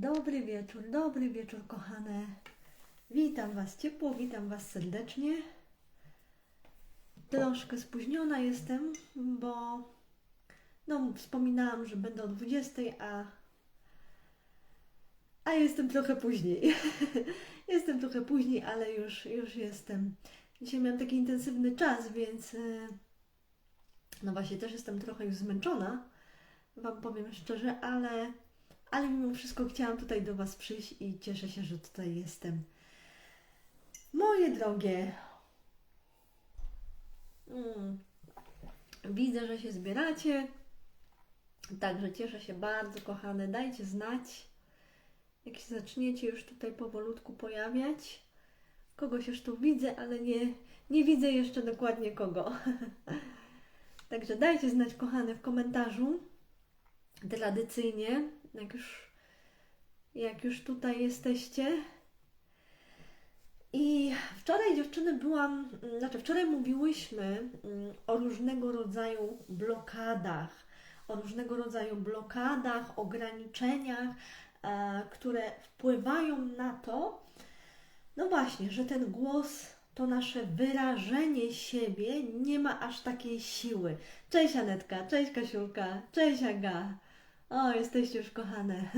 Dobry wieczór, dobry wieczór, kochane. Witam Was ciepło, witam Was serdecznie. Troszkę spóźniona jestem, bo no, wspominałam, że będę o 20, a, a jestem trochę później. jestem trochę później, ale już, już jestem. Dzisiaj miałam taki intensywny czas, więc y, no właśnie też jestem trochę już zmęczona, Wam powiem szczerze, ale ale mimo wszystko chciałam tutaj do Was przyjść i cieszę się, że tutaj jestem. Moje drogie, mm, widzę, że się zbieracie, także cieszę się bardzo, kochane. Dajcie znać, jak się zaczniecie już tutaj powolutku pojawiać. Kogoś już tu widzę, ale nie, nie widzę jeszcze dokładnie kogo. Także dajcie znać, kochane, w komentarzu. Tradycyjnie, jak już, jak już tutaj jesteście. I wczoraj dziewczyny byłam, znaczy wczoraj mówiłyśmy mm, o różnego rodzaju blokadach, o różnego rodzaju blokadach, ograniczeniach, e, które wpływają na to, no właśnie, że ten głos, to nasze wyrażenie siebie nie ma aż takiej siły. Cześć Anetka, cześć Kasiulka, cześć Aga. O, jesteście już kochane.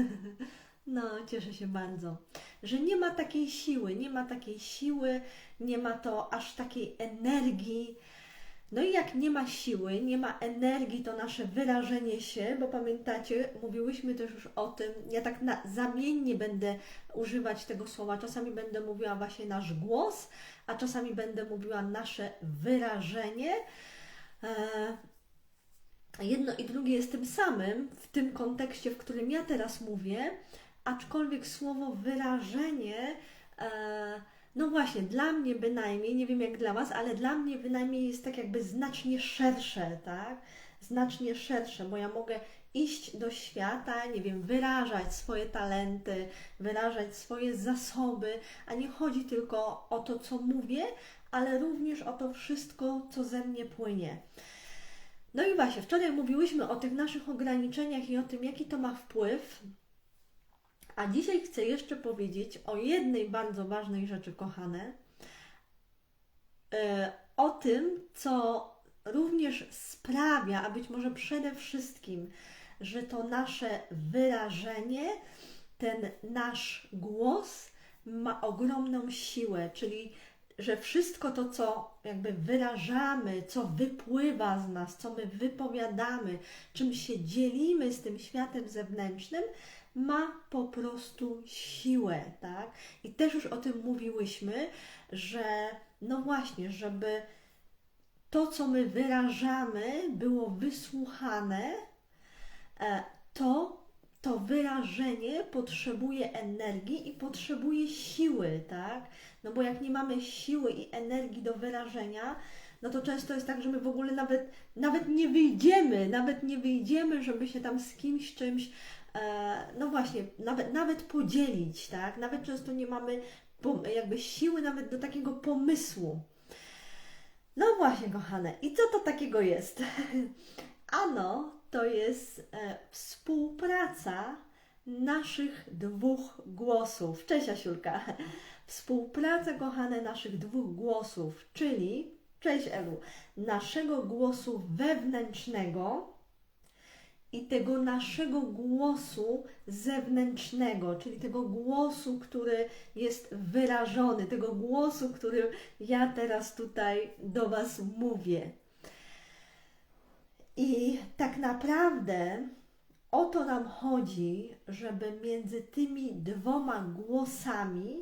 No, cieszę się bardzo, że nie ma takiej siły, nie ma takiej siły, nie ma to aż takiej energii. No i jak nie ma siły, nie ma energii, to nasze wyrażenie się, bo pamiętacie, mówiłyśmy też już o tym, ja tak na, zamiennie będę używać tego słowa. Czasami będę mówiła właśnie nasz głos, a czasami będę mówiła nasze wyrażenie. Jedno i drugie jest tym samym w tym kontekście, w którym ja teraz mówię, aczkolwiek słowo wyrażenie, e, no właśnie, dla mnie bynajmniej, nie wiem jak dla Was, ale dla mnie bynajmniej jest tak jakby znacznie szersze, tak? Znacznie szersze, bo ja mogę iść do świata, nie wiem, wyrażać swoje talenty, wyrażać swoje zasoby, a nie chodzi tylko o to, co mówię, ale również o to wszystko, co ze mnie płynie. No i właśnie, wczoraj mówiłyśmy o tych naszych ograniczeniach i o tym, jaki to ma wpływ. A dzisiaj chcę jeszcze powiedzieć o jednej bardzo ważnej rzeczy, kochane. E, o tym, co również sprawia, a być może przede wszystkim, że to nasze wyrażenie, ten nasz głos ma ogromną siłę, czyli że wszystko to, co jakby wyrażamy, co wypływa z nas, co my wypowiadamy, czym się dzielimy z tym światem zewnętrznym, ma po prostu siłę, tak? I też już o tym mówiłyśmy, że no właśnie, żeby to, co my wyrażamy, było wysłuchane, e, to to wyrażenie potrzebuje energii i potrzebuje siły, tak? No bo jak nie mamy siły i energii do wyrażenia, no to często jest tak, że my w ogóle nawet, nawet nie wyjdziemy, nawet nie wyjdziemy, żeby się tam z kimś, czymś, e, no właśnie, nawet, nawet podzielić, tak? Nawet często nie mamy jakby siły nawet do takiego pomysłu. No właśnie, kochane, i co to takiego jest? Ano, to jest e, współpraca naszych dwóch głosów. Cześć Asiulka. Współpraca, kochane, naszych dwóch głosów, czyli, cześć Elu, naszego głosu wewnętrznego i tego naszego głosu zewnętrznego, czyli tego głosu, który jest wyrażony, tego głosu, którym ja teraz tutaj do Was mówię. I tak naprawdę o to nam chodzi, żeby między tymi dwoma głosami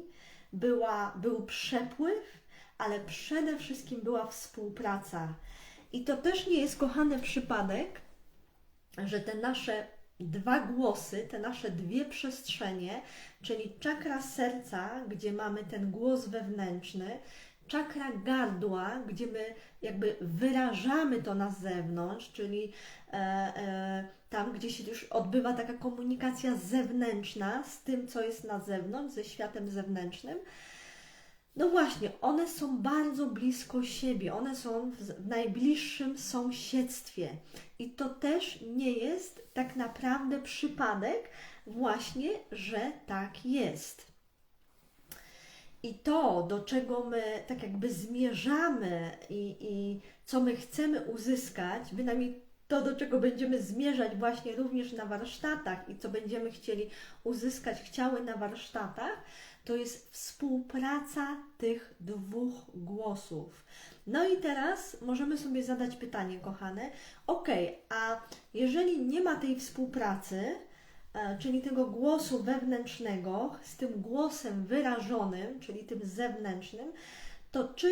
była, był przepływ, ale przede wszystkim była współpraca. I to też nie jest kochany przypadek, że te nasze dwa głosy, te nasze dwie przestrzenie, czyli czakra serca, gdzie mamy ten głos wewnętrzny, czakra gardła, gdzie my jakby wyrażamy to na zewnątrz, czyli e, e, tam, gdzie się już odbywa taka komunikacja zewnętrzna z tym, co jest na zewnątrz, ze światem zewnętrznym. No właśnie, one są bardzo blisko siebie, one są w najbliższym sąsiedztwie. I to też nie jest tak naprawdę przypadek, właśnie, że tak jest. I to, do czego my tak jakby zmierzamy i, i co my chcemy uzyskać, bynajmniej to, do czego będziemy zmierzać właśnie również na warsztatach i co będziemy chcieli uzyskać, chciały na warsztatach, to jest współpraca tych dwóch głosów. No i teraz możemy sobie zadać pytanie, kochane, ok, a jeżeli nie ma tej współpracy, czyli tego głosu wewnętrznego z tym głosem wyrażonym, czyli tym zewnętrznym, to czy,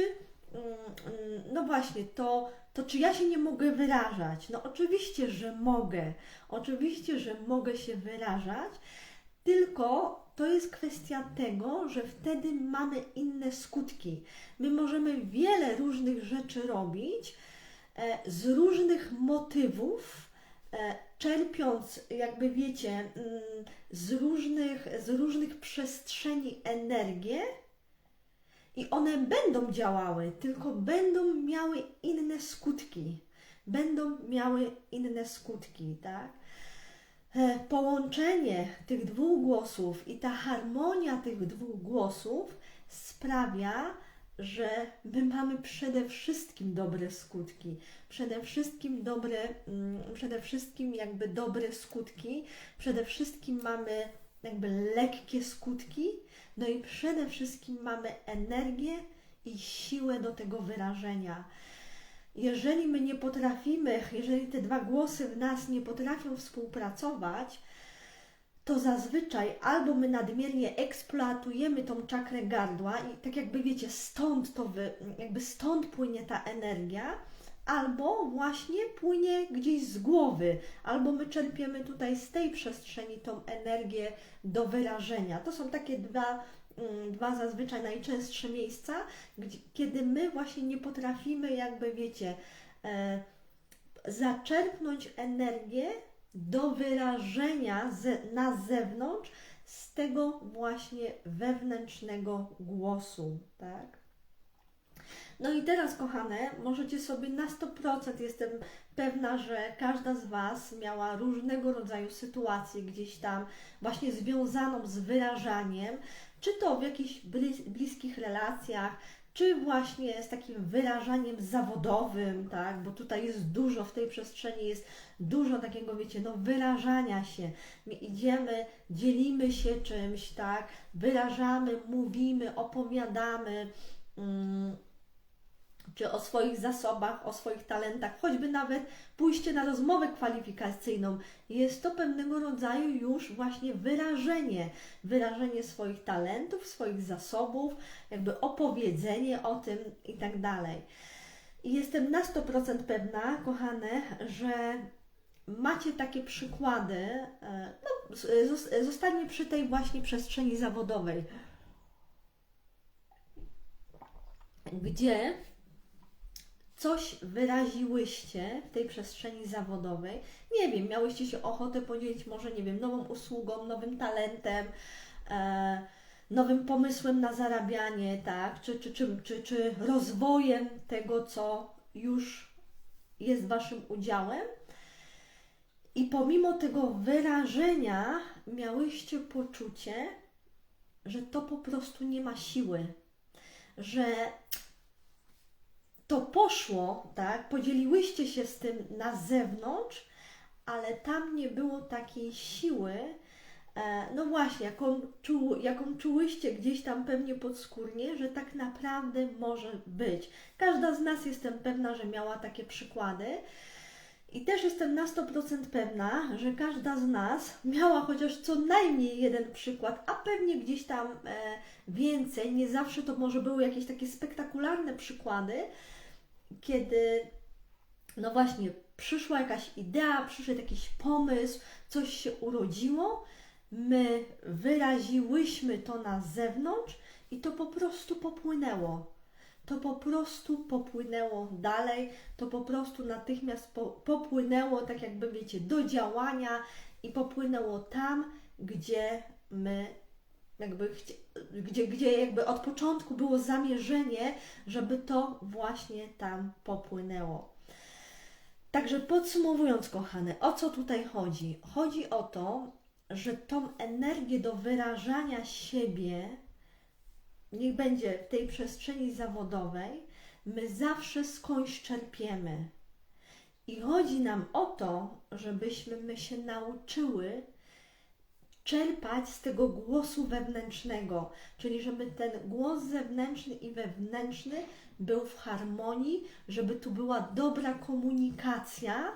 mm, no właśnie, to, to czy ja się nie mogę wyrażać? No oczywiście, że mogę. Oczywiście, że mogę się wyrażać, tylko to jest kwestia tego, że wtedy mamy inne skutki. My możemy wiele różnych rzeczy robić e, z różnych motywów, e, czerpiąc, jakby wiecie, mm, z różnych, z różnych przestrzeni energię. I one będą działały, tylko będą miały inne skutki. Będą miały inne skutki, tak? E, połączenie tych dwóch głosów i ta harmonia tych dwóch głosów sprawia, że my mamy przede wszystkim dobre skutki. Przede wszystkim dobre, mm, przede wszystkim jakby dobre skutki, przede wszystkim mamy jakby lekkie skutki, no i przede wszystkim mamy energię i siłę do tego wyrażenia. Jeżeli my nie potrafimy, jeżeli te dwa głosy w nas nie potrafią współpracować, to zazwyczaj albo my nadmiernie eksploatujemy tą czakrę gardła i tak jakby wiecie, stąd to wy, jakby stąd płynie ta energia, albo właśnie płynie gdzieś z głowy, albo my czerpiemy tutaj z tej przestrzeni tą energię do wyrażenia. To są takie dwa Mm, dwa zazwyczaj najczęstsze miejsca, gdzie, kiedy my właśnie nie potrafimy, jakby wiecie, e, zaczerpnąć energię do wyrażenia z, na zewnątrz z tego właśnie wewnętrznego głosu, tak? No i teraz, kochane, możecie sobie na 100% jestem pewna, że każda z Was miała różnego rodzaju sytuacje gdzieś tam, właśnie związaną z wyrażaniem, czy to w jakichś bliskich relacjach, czy właśnie z takim wyrażaniem zawodowym, tak, bo tutaj jest dużo, w tej przestrzeni jest dużo takiego, wiecie, no wyrażania się. My idziemy, dzielimy się czymś, tak, wyrażamy, mówimy, opowiadamy. Mm, czy o swoich zasobach, o swoich talentach, choćby nawet pójście na rozmowę kwalifikacyjną. Jest to pewnego rodzaju już właśnie wyrażenie, wyrażenie swoich talentów, swoich zasobów, jakby opowiedzenie o tym i tak dalej. I jestem na 100% pewna, kochane, że macie takie przykłady, e, no, zostanie przy tej właśnie przestrzeni zawodowej, gdzie coś wyraziłyście w tej przestrzeni zawodowej, nie wiem, miałyście się ochotę podzielić może, nie wiem, nową usługą, nowym talentem, e, nowym pomysłem na zarabianie, tak, czy, czy, czy, czy, czy rozwojem tego, co już jest Waszym udziałem. I pomimo tego wyrażenia miałyście poczucie, że to po prostu nie ma siły, że to poszło, tak? Podzieliłyście się z tym na zewnątrz, ale tam nie było takiej siły, e, no właśnie, jaką, czu, jaką czułyście gdzieś tam pewnie podskórnie, że tak naprawdę może być. Każda z nas jestem pewna, że miała takie przykłady. I też jestem na 100% pewna, że każda z nas miała chociaż co najmniej jeden przykład, a pewnie gdzieś tam e, więcej. Nie zawsze to może były jakieś takie spektakularne przykłady, kiedy, no właśnie, przyszła jakaś idea, przyszedł jakiś pomysł, coś się urodziło, my wyraziłyśmy to na zewnątrz i to po prostu popłynęło. To po prostu popłynęło dalej, to po prostu natychmiast po, popłynęło, tak jakby wiecie, do działania i popłynęło tam, gdzie my jakby gdzie, gdzie jakby od początku było zamierzenie, żeby to właśnie tam popłynęło. Także podsumowując, kochane, o co tutaj chodzi? Chodzi o to, że tą energię do wyrażania siebie, niech będzie w tej przestrzeni zawodowej, my zawsze skądś czerpiemy. I chodzi nam o to, żebyśmy my się nauczyły czerpać z tego głosu wewnętrznego, czyli żeby ten głos zewnętrzny i wewnętrzny był w harmonii, żeby tu była dobra komunikacja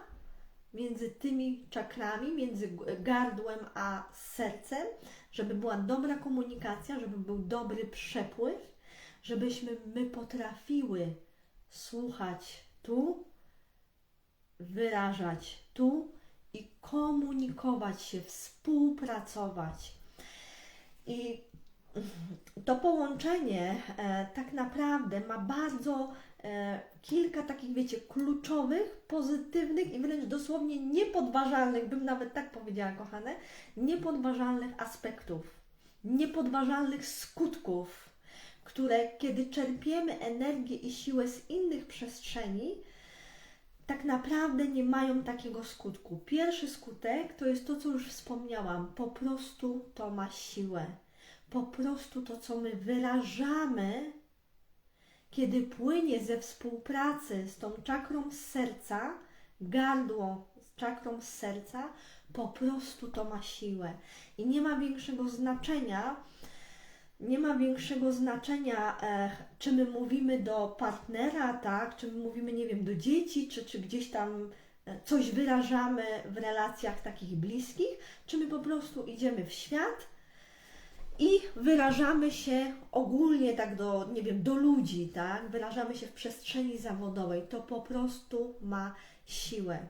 między tymi czakrami, między gardłem a sercem, żeby była dobra komunikacja, żeby był dobry przepływ, żebyśmy my potrafiły słuchać tu, wyrażać tu i komunikować się, współpracować. I to połączenie e, tak naprawdę ma bardzo e, kilka takich, wiecie, kluczowych, pozytywnych i wręcz dosłownie niepodważalnych, bym nawet tak powiedziała, kochane, niepodważalnych aspektów, niepodważalnych skutków, które kiedy czerpiemy energię i siłę z innych przestrzeni, tak naprawdę nie mają takiego skutku. Pierwszy skutek to jest to, co już wspomniałam, po prostu to ma siłę. Po prostu to, co my wyrażamy, kiedy płynie ze współpracy z tą czakrą z serca, gardło z czakrą z serca, po prostu to ma siłę. I nie ma większego znaczenia, nie ma większego znaczenia, e, czy my mówimy do partnera, tak, czy my mówimy, nie wiem, do dzieci, czy, czy gdzieś tam e, coś wyrażamy w relacjach takich bliskich, czy my po prostu idziemy w świat i wyrażamy się ogólnie tak do, nie wiem, do ludzi, tak, wyrażamy się w przestrzeni zawodowej, to po prostu ma siłę.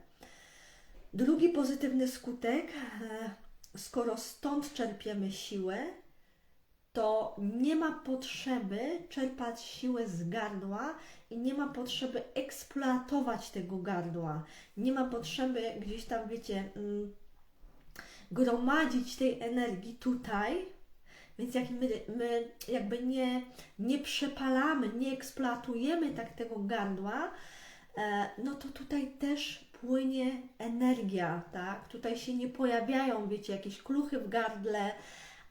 Drugi pozytywny skutek, e, skoro stąd czerpiemy siłę, to nie ma potrzeby czerpać siłę z gardła i nie ma potrzeby eksploatować tego gardła. Nie ma potrzeby gdzieś tam, wiecie, mm, gromadzić tej energii tutaj. Więc jak my, my jakby nie, nie przepalamy, nie eksploatujemy tak tego gardła, e, no to tutaj też płynie energia, tak? Tutaj się nie pojawiają, wiecie, jakieś kluchy w gardle,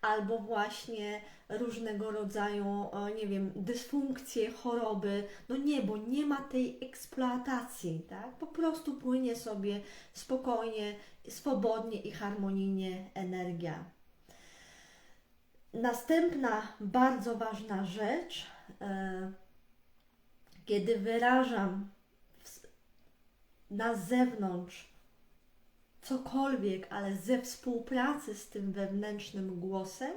albo właśnie różnego rodzaju, nie wiem, dysfunkcje, choroby. No nie, bo nie ma tej eksploatacji, tak? Po prostu płynie sobie spokojnie, swobodnie i harmonijnie energia. Następna bardzo ważna rzecz, e, kiedy wyrażam na zewnątrz cokolwiek, ale ze współpracy z tym wewnętrznym głosem,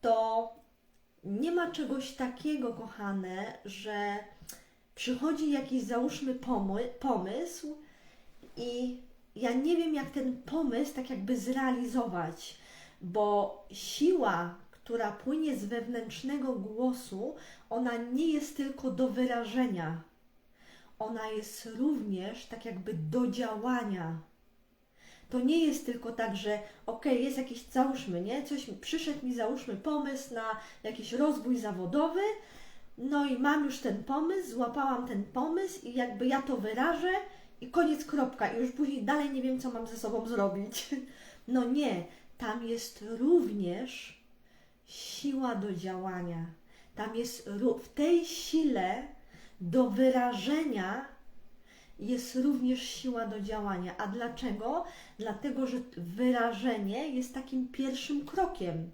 to nie ma czegoś takiego, kochane, że przychodzi jakiś, załóżmy, pomysł i ja nie wiem, jak ten pomysł tak jakby zrealizować, bo siła, która płynie z wewnętrznego głosu, ona nie jest tylko do wyrażenia. Ona jest również tak jakby do działania to nie jest tylko tak, że ok, jest jakiś, załóżmy, nie, coś, przyszedł mi, załóżmy, pomysł na jakiś rozwój zawodowy, no i mam już ten pomysł, złapałam ten pomysł i jakby ja to wyrażę i koniec, kropka. I już później dalej nie wiem, co mam ze sobą zrobić. No nie, tam jest również siła do działania. Tam jest w tej sile do wyrażenia jest również siła do działania. A dlaczego? Dlatego, że wyrażenie jest takim pierwszym krokiem.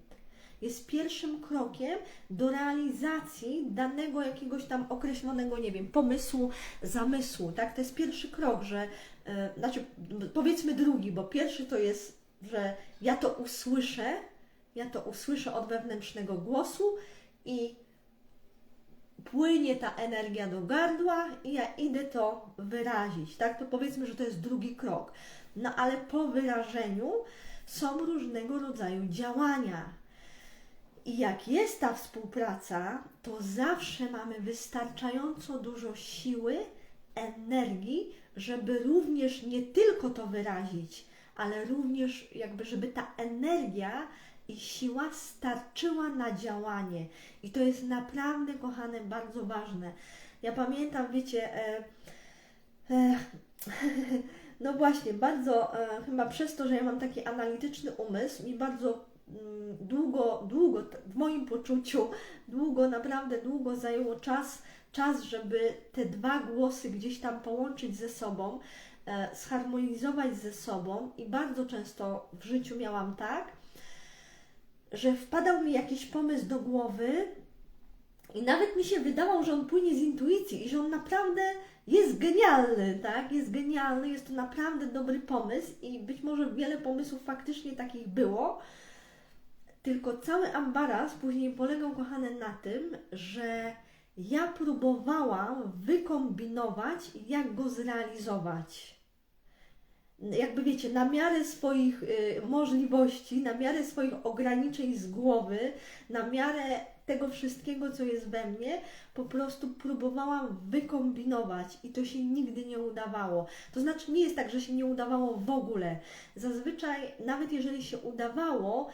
Jest pierwszym krokiem do realizacji danego jakiegoś tam określonego, nie wiem, pomysłu, zamysłu. Tak? To jest pierwszy krok, że, yy, znaczy powiedzmy drugi, bo pierwszy to jest, że ja to usłyszę, ja to usłyszę od wewnętrznego głosu i płynie ta energia do gardła i ja idę to wyrazić, tak? To powiedzmy, że to jest drugi krok. No ale po wyrażeniu są różnego rodzaju działania. I jak jest ta współpraca, to zawsze mamy wystarczająco dużo siły, energii, żeby również nie tylko to wyrazić, ale również jakby, żeby ta energia i siła starczyła na działanie. I to jest naprawdę, kochane, bardzo ważne. Ja pamiętam, wiecie, e, e, no właśnie, bardzo, e, chyba przez to, że ja mam taki analityczny umysł, mi bardzo mm, długo, długo, w moim poczuciu, długo, naprawdę długo zajęło czas, czas, żeby te dwa głosy gdzieś tam połączyć ze sobą, e, zharmonizować ze sobą i bardzo często w życiu miałam tak, że wpadał mi jakiś pomysł do głowy i nawet mi się wydawało, że on płynie z intuicji i że on naprawdę jest genialny, tak? Jest genialny, jest to naprawdę dobry pomysł i być może wiele pomysłów faktycznie takich było. Tylko cały ambaras później polegał, kochane, na tym, że ja próbowałam wykombinować, jak go zrealizować. Jakby wiecie, na miarę swoich y, możliwości, na miarę swoich ograniczeń z głowy, na miarę tego wszystkiego, co jest we mnie, po prostu próbowałam wykombinować i to się nigdy nie udawało. To znaczy, nie jest tak, że się nie udawało w ogóle. Zazwyczaj, nawet jeżeli się udawało,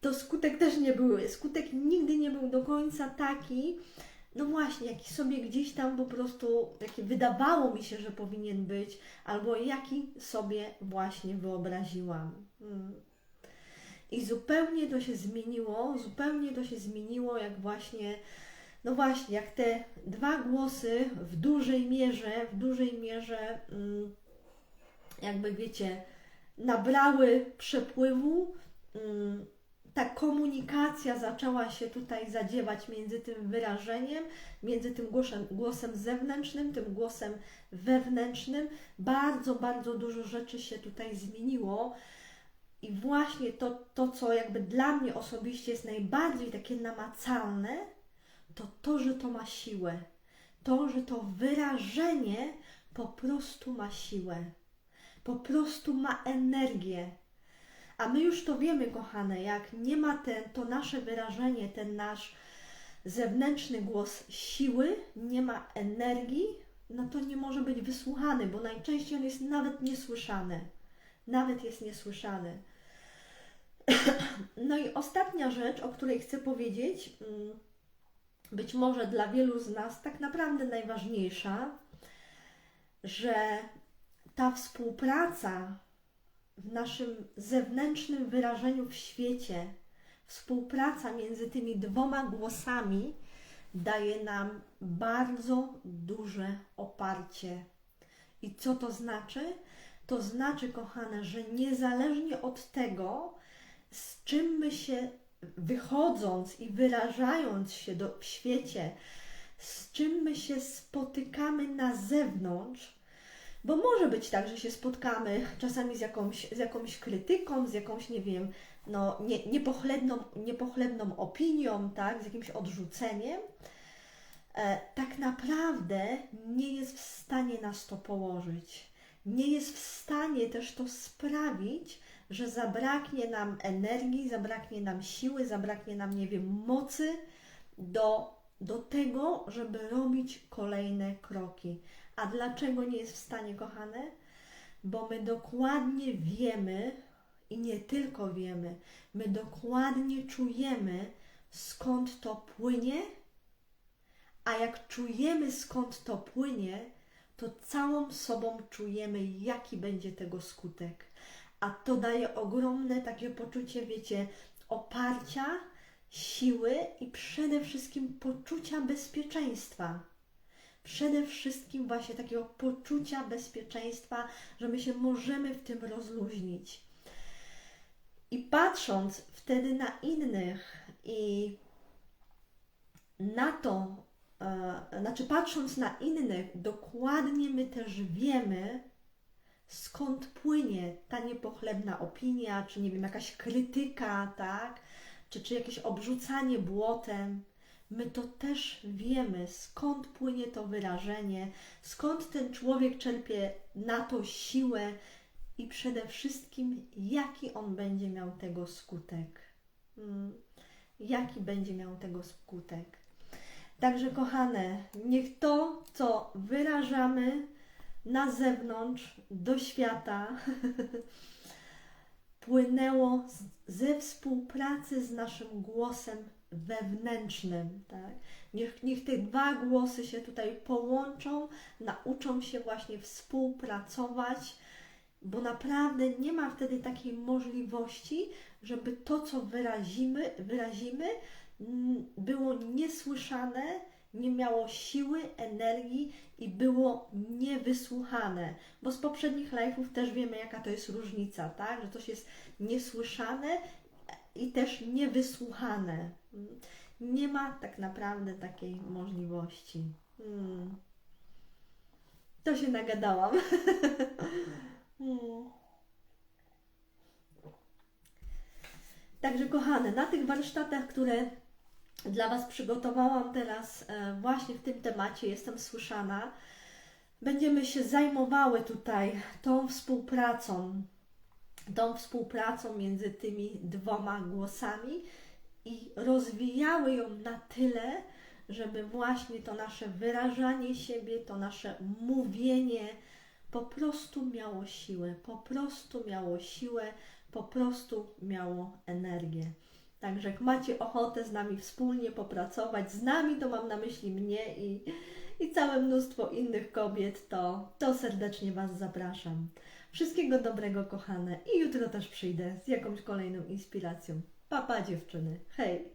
to skutek też nie był. Skutek nigdy nie był do końca taki, no właśnie, jaki sobie gdzieś tam po prostu, jaki wydawało mi się, że powinien być, albo jaki sobie właśnie wyobraziłam. Mm. I zupełnie to się zmieniło, zupełnie to się zmieniło, jak właśnie, no właśnie, jak te dwa głosy w dużej mierze, w dużej mierze, mm, jakby wiecie, nabrały przepływu, mm, ta komunikacja zaczęła się tutaj zadziewać między tym wyrażeniem, między tym głosem, głosem zewnętrznym, tym głosem wewnętrznym. Bardzo, bardzo dużo rzeczy się tutaj zmieniło. I właśnie to, to, co jakby dla mnie osobiście jest najbardziej takie namacalne, to to, że to ma siłę. To, że to wyrażenie po prostu ma siłę. Po prostu ma energię. A my już to wiemy, kochane, jak nie ma ten, to nasze wyrażenie, ten nasz zewnętrzny głos siły, nie ma energii, no to nie może być wysłuchany, bo najczęściej on jest nawet niesłyszany. Nawet jest niesłyszany. No i ostatnia rzecz, o której chcę powiedzieć, mm, być może dla wielu z nas tak naprawdę najważniejsza, że ta współpraca w naszym zewnętrznym wyrażeniu w świecie, współpraca między tymi dwoma głosami daje nam bardzo duże oparcie. I co to znaczy? To znaczy, kochane, że niezależnie od tego, z czym my się wychodząc i wyrażając się do, w świecie, z czym my się spotykamy na zewnątrz, bo może być tak, że się spotkamy czasami z jakąś, z jakąś krytyką, z jakąś, nie wiem, no, nie, niepochlebną, niepochlebną opinią, tak, z jakimś odrzuceniem, e, tak naprawdę nie jest w stanie nas to położyć. Nie jest w stanie też to sprawić, że zabraknie nam energii, zabraknie nam siły, zabraknie nam, nie wiem, mocy do, do tego, żeby robić kolejne kroki. A dlaczego nie jest w stanie, kochane? Bo my dokładnie wiemy i nie tylko wiemy, my dokładnie czujemy, skąd to płynie, a jak czujemy, skąd to płynie, to całą sobą czujemy, jaki będzie tego skutek. A to daje ogromne takie poczucie, wiecie, oparcia, siły i przede wszystkim poczucia bezpieczeństwa przede wszystkim właśnie takiego poczucia bezpieczeństwa, że my się możemy w tym rozluźnić. I patrząc wtedy na innych i na to, e, znaczy patrząc na innych, dokładnie my też wiemy, skąd płynie ta niepochlebna opinia, czy nie wiem, jakaś krytyka, tak? Czy, czy jakieś obrzucanie błotem my to też wiemy, skąd płynie to wyrażenie, skąd ten człowiek czerpie na to siłę i przede wszystkim, jaki on będzie miał tego skutek. Hmm. Jaki będzie miał tego skutek. Także, kochane, niech to, co wyrażamy na zewnątrz, do świata, płynęło ze współpracy z naszym głosem wewnętrznym. Tak? Niech, niech te dwa głosy się tutaj połączą, nauczą się właśnie współpracować. bo naprawdę nie ma wtedy takiej możliwości, żeby to, co wyrazimy, wyrazimy mm, było niesłyszane, nie miało siły, energii i było niewysłuchane. Bo z poprzednich live'ów też wiemy, jaka to jest różnica, tak? Że coś jest niesłyszane i też niewysłuchane. Nie ma tak naprawdę takiej możliwości. Mm. To się nagadałam. Mm. Także kochane, na tych warsztatach, które dla Was przygotowałam teraz e, właśnie w tym temacie, jestem słyszana, będziemy się zajmowały tutaj tą współpracą, tą współpracą między tymi dwoma głosami i rozwijały ją na tyle, żeby właśnie to nasze wyrażanie siebie, to nasze mówienie po prostu miało siłę, po prostu miało siłę, po prostu miało energię. Także jak macie ochotę z nami wspólnie popracować, z nami to mam na myśli mnie i, i całe mnóstwo innych kobiet, to, to serdecznie Was zapraszam. Wszystkiego dobrego, kochane, i jutro też przyjdę z jakąś kolejną inspiracją. Papa dziewczyny, hej!